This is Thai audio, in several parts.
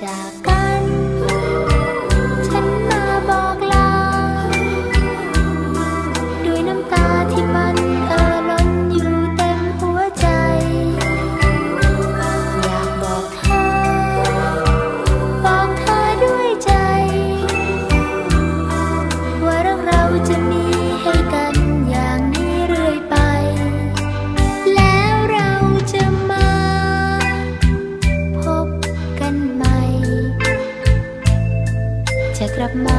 下 จะกลับมา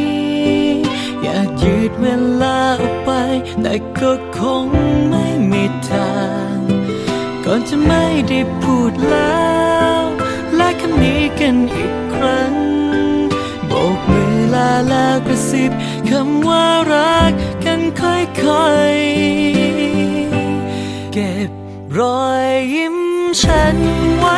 ดเวลาออกไป แต่ก็คงไม่มีทาง ก่อนจะไม่ได้พูดแล้วและคำนี้กันอีกครั้งโบกมือลาลากระซิบคำว่ารักกันค่อยๆ เก็บรอยยิ้มฉันไว้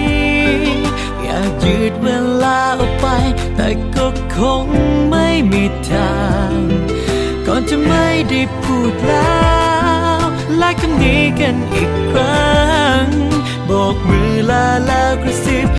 ยืดเวลาออกไป แต่ก็คงไม่มีทาง ก่อนจะไม่ได้พูดแล้วและคำนี้กันอีกครั้งโบกมือลาแล้วกระซิบ